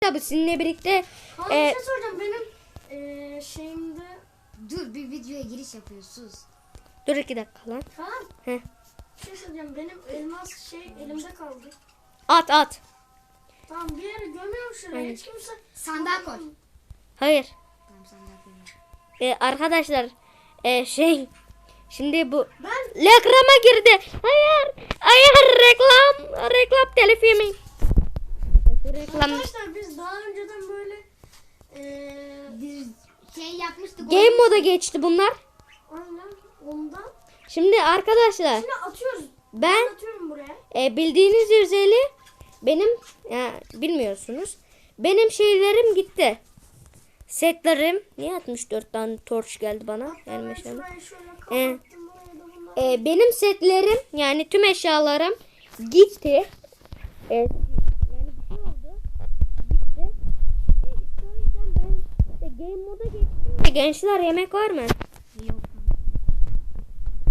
Tabii sizinle birlikte Kaan e, bir şey soracağım benim eee şeyimde Dur bir videoya giriş yapıyorsunuz. dur iki dakika lan. Kaan Heh. bir şey soracağım benim elmas şey elimde kaldı. At at. Tamam bir yere gömüyorum şuraya Aynen. hiç kimse Sandığa koy. Hayır. Tamam sandığa koy. E, arkadaşlar e, şey şimdi bu Ben reklama girdi. Hayır. Hayır reklam. Reklam. Şu reklam. arkadaşlar biz daha önceden böyle eee Bir şey yapmıştık. Game moda geçti bunlar. aynen ondan Şimdi arkadaşlar şimdi atıyoruz. ben atıyorum buraya. e, bildiğiniz üzere benim ya, bilmiyorsunuz. Benim şeylerim gitti. Setlerim niye 64 tane torç geldi bana? Yani Ben şöyle bunlar. E, benim setlerim yani tüm eşyalarım gitti. E, yani bir şey oldu. Gitti. E, işte o yüzden ben işte game moda geçtim. E, Gençler yemek var mı? Yok.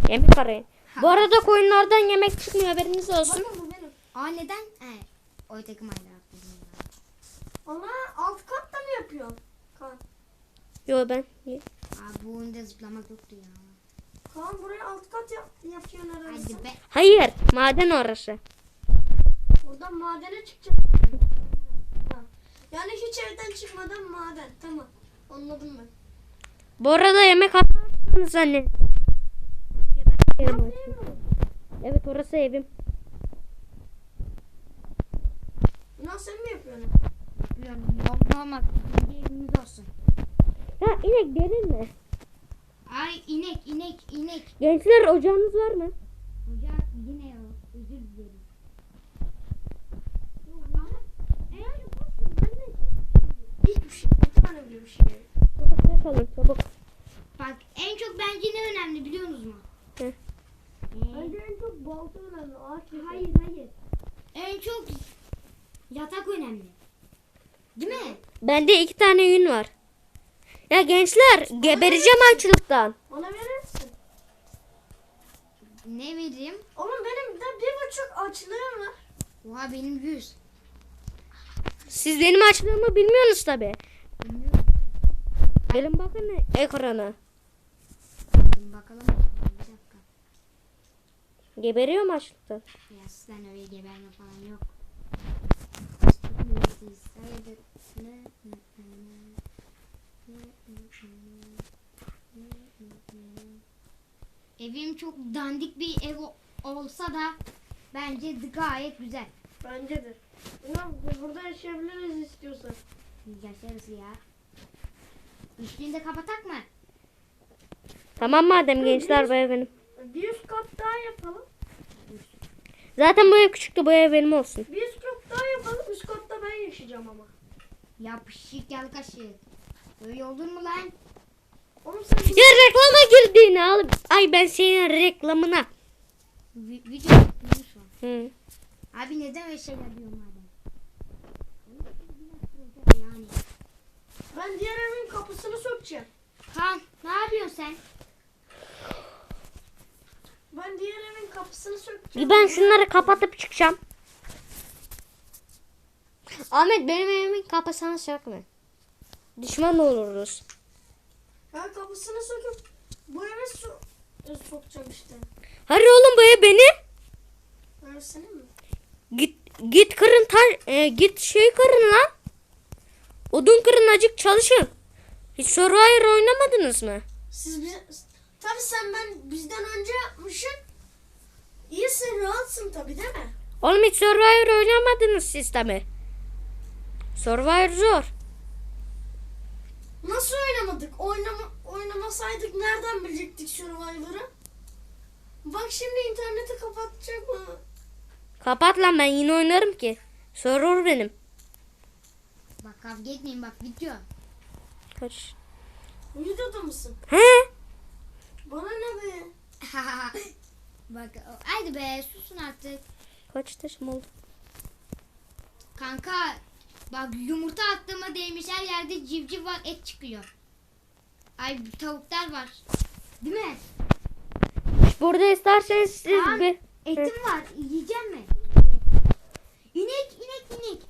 Yemek arayın. Bu arada koyunlardan yemek çıkmıyor haberiniz olsun. Bakın bu benim. Aa neden? He. Oy takım aynı. Ana alt katta mı yapıyorsun? Kaan. Yo ben. Aa bu oyunda zıplamak yoktu ya. Kaan buraya alt kat yap, yapıyorsun herhalde. Hadi be. Hayır maden orası. Buradan madene çıkacak. Ha. Yani hiç evden çıkmadan maden. Tamam. Anladım ben. Bu arada yemek atarsınız anne. Yemek yerim artık. Evet orası evim. Sen mi yapıyorsun? Yapıyorum. Normal evimiz olsun. Ya inek derin mi? Ay inek inek inek. Gençler ocağınız var mı? Hocam yine yok. Özür dilerim. Hiçbir şey. Bir tane bile bir şey. Alın çabuk. Bak en çok bence ne önemli biliyor musunuz mu? Hı. Bence en çok balta önemli. Ağaç hayır hayır. En çok yatak önemli. Değil mi? Bende iki tane yün var. Ya gençler gebereceğim açlıktan. Bana verir misin? Ne vereyim? Oğlum benim de bir buçuk açlığım var. Oha benim yüz. Siz benim açlığımı bilmiyorsunuz tabi. Bilmiyorum. Gelin bakın ekrana. Bakın bakalım. Bir dakika. Geberiyor mu açlıktan? Ya sen öyle geberme falan yok. Evim çok dandik bir ev olsa da bence gayet güzel. Bence de. Bunlar burada yaşayabiliriz istiyorsan. Yaşarız ya. Üstünü de kapatak mı? Tamam madem gençler bu ev benim. Bir üst kat daha yapalım. Zaten bu ev küçüktü bu ev benim olsun. Bir üst kat daha yapalım. Üst katta ben yaşayacağım ama. Yapışık yal kaşı. Öyle olur mu lan? Oğlum sen Ya reklama girdiğini al. Ay ben senin reklamına. Vi- video yapıyormuş o. Hı. Abi neden öyle şeyler diyor madem? Yani. ben diğer evin sökeceğim. Kan ne yapıyorsun sen? Ben diğer evin kapısını sökeceğim. Ben şunları kapatıp çıkacağım. Ahmet benim evimin kapısını sökme. Düşman oluruz. Ben kapısını söküp bu eve su e, sokacağım işte. Hadi oğlum bu ev benim. Ben senin mi? Git git kırın taş e, git şey kırın lan. Odun kırın acık çalışın. Hiç Survivor oynamadınız mı? Siz bize... Tabii sen ben bizden önce yapmışsın. İyisin, rahatsın tabii değil mi? Oğlum hiç Survivor oynamadınız siz tabi. Survivor zor. Nasıl oynamadık? Oynama, oynamasaydık nereden bilecektik Survivor'ı? Bak şimdi interneti kapatacak mı? Kapat lan ben yine oynarım ki. Server benim. Bak kavga etmeyin bak video. Kaç? Videoda mısın? He? Bana ne be? bak haydi be susun artık. Kaç taşım oldu? Kanka bak yumurta attığıma değmiş her yerde civciv var et çıkıyor. Ay tavuklar var. Değil mi? Burada isterseniz siz Kaan, bir... Etim var yiyeceğim mi? İnek inek inek.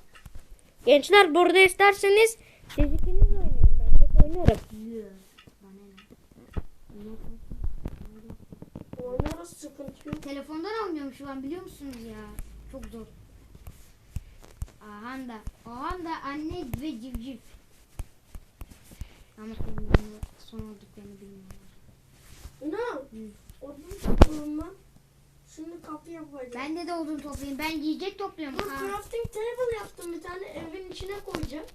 Gençler burada isterseniz siz ikiniz oynayın. Ben tek oynarım. Bana ne? Oynarız sıkıntı yok. Telefondan oynuyorum şu an biliyor musunuz ya? Çok zor. Ahan da, ahan da anne ve civciv. Ama son olduklarını bilmiyorum. Ne? Hı. Odun lan. Şimdi kapı yapacağım. Bende de odun toplayayım. Ben yiyecek topluyorum. Dur Ha. crafting table yaptım bir tane evin içine koyacağım.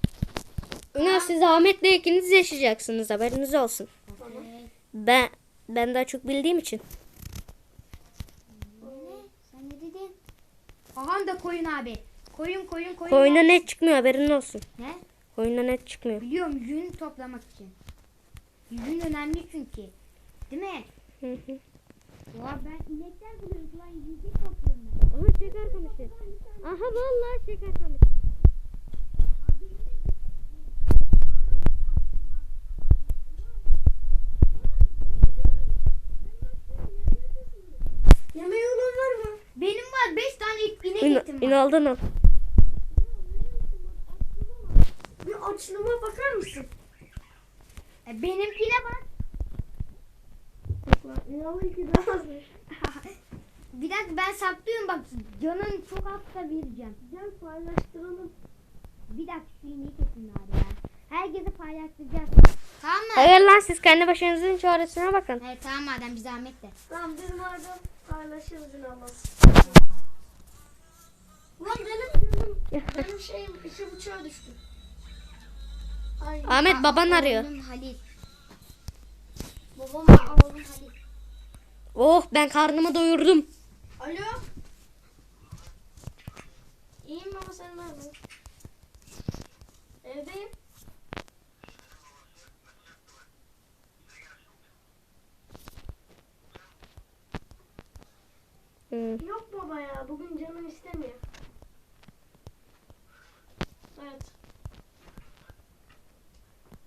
Ya siz Ahmet'le ikiniz yaşayacaksınız haberiniz olsun. Tamam. Ben ben daha çok bildiğim için. Ne? Sen ne dedin? Ahan da koyun abi. Koyun koyun koyun. Koyuna net çıkmıyor haberin olsun. Ne? Koyuna net çıkmıyor. Biliyorum yün toplamak için. Yün önemli çünkü. Değil mi? Hı hı. Ya ben inekler buluyorum. Şu an yiyecek topluyorum ben. Aha şeker kamışı. Aha vallahi şeker kamışı. Yemeği olan var mı? Benim var 5 tane İnaldan al. Bir açlığıma bakar mısın? E, benimkine bak. İnanın ki daha az. Bir dakika ben saklıyorum bak canın çok azsa vereceğim. Gel paylaştıralım. Bir dakika şu ineği kesin abi ya. Herkese paylaştıracağız. Tamam mı? Hayır lan siz kendi başınızın çaresine bakın. Evet tamam madem bir zahmet de. Tamam biz madem paylaşırız inanmaz. Benim şeyim iki buçuğa düştü. Ay Ahmet baban arıyor. Halil. babam Halil. Oh ben karnımı doyurdum. Alo. İyiyim baba sen nerede? Evdeyim. Hı. Yok baba ya bugün canım istemiyor. Evet.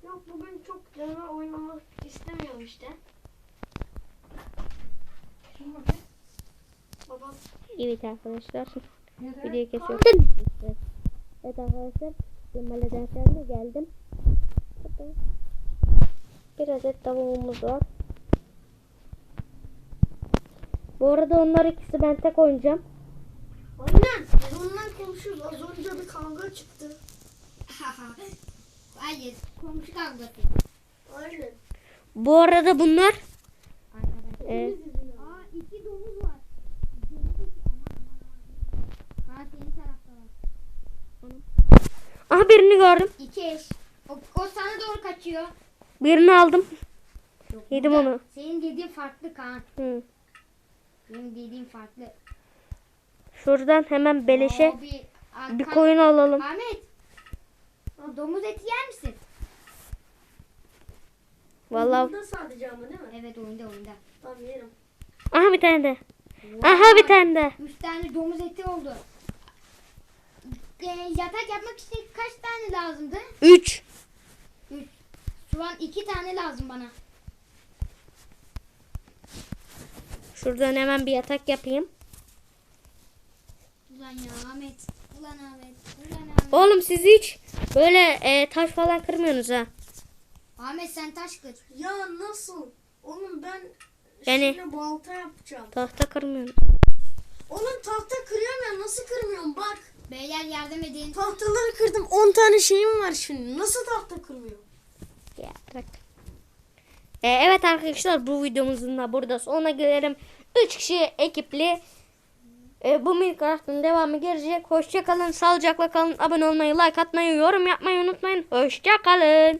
Yok bugün çok canım oynamak istemiyorum işte. Babam. Evet arkadaşlar. Videoyu kesiyorum. Evet. Arkadaşlar. Cemal'den sonra geldim. Bir adet tavuğumuz var. Bu arada onlar ikisi ben tek oynayacağım. Aynen. Biz ondan konuşuyoruz. Az önce bir kavga çıktı. Hayır. Komşu kavgası. Aynen. Bu arada bunlar Arkadaşlar. e, Aa iki domuz var. Ha senin tarafta var. aha birini gördüm. İki eş. O, o sana doğru kaçıyor. Birini aldım. Yok, Yedim burada onu. Senin dediğin farklı Kaan. Hı. Benim dediğim farklı. Şuradan hemen beleşe Abi, bir Kaan- koyun alalım. Ahmet. Domuz eti yer misin? Vallahi Burada sadece ama değil mi? Evet oyunda oyunda. Tamam yerim. aha bir tane de. Aha bir tane de. Üç tane domuz eti oldu. Ee, yatak yapmak için kaç tane lazımdı? 3. Üç. Şu an iki tane lazım bana. Şuradan hemen bir yatak yapayım. Ulan ya Ahmet. Ulan Ahmet. Ulan Ahmet. Oğlum siz hiç böyle e, taş falan kırmıyorsunuz ha. Ahmet sen taş kır. Ya nasıl? Oğlum ben Yani- şimdi balta yapacağım. Tahta kırmıyorsun. Oğlum tahta kırıyorum ya nasıl kırmıyorum bak. Beyler yardım edin. Tahtaları kırdım 10 tane şeyim var şimdi. Nasıl tahta kırmıyor? Ya bırak. E, evet arkadaşlar bu videomuzun da burada sonuna gelelim. 3 kişi ekipli e, bu Minecraft'ın devamı gelecek. Hoşça kalın, sağlıcakla kalın. Abone olmayı, like atmayı, yorum yapmayı unutmayın. Hoşça kalın.